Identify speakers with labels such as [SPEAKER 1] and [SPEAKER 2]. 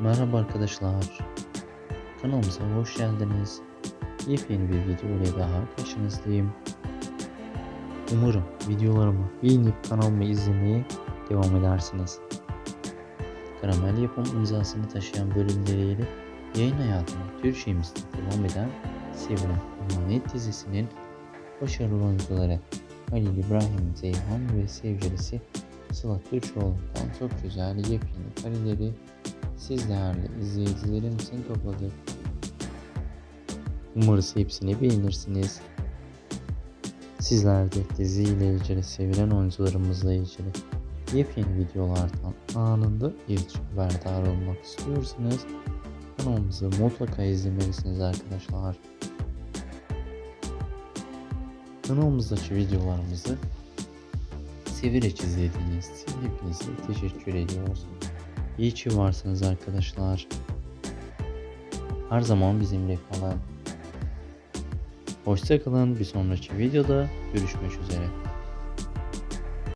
[SPEAKER 1] Merhaba arkadaşlar. Kanalımıza hoş geldiniz. Yepyeni bir video ile daha karşınızdayım. Umarım videolarımı beğenip kanalımı izlemeye devam edersiniz. Karamel yapım imzasını taşıyan bölümleriyle yayın hayatına Türkçemizde devam eden Sevilen Emanet dizisinin başarılı oyuncuları Halil İbrahim Zeyhan ve sevgilisi Sıla Türkoğlu'ndan çok güzel yepyeni kareleri siz değerli izleyicilerim için topladık. Umarız hepsini beğenirsiniz. Sizler de diziyle ilgili sevilen oyuncularımızla ilgili yepyeni videolardan anında ilk haberdar olmak istiyorsanız kanalımızı mutlaka izlemelisiniz arkadaşlar. Kanalımızdaki videolarımızı severek izlediğiniz için hepinize teşekkür ediyoruz. İyi ki varsınız arkadaşlar. Her zaman bizimle kalın. Hoşçakalın. Bir sonraki videoda görüşmek üzere.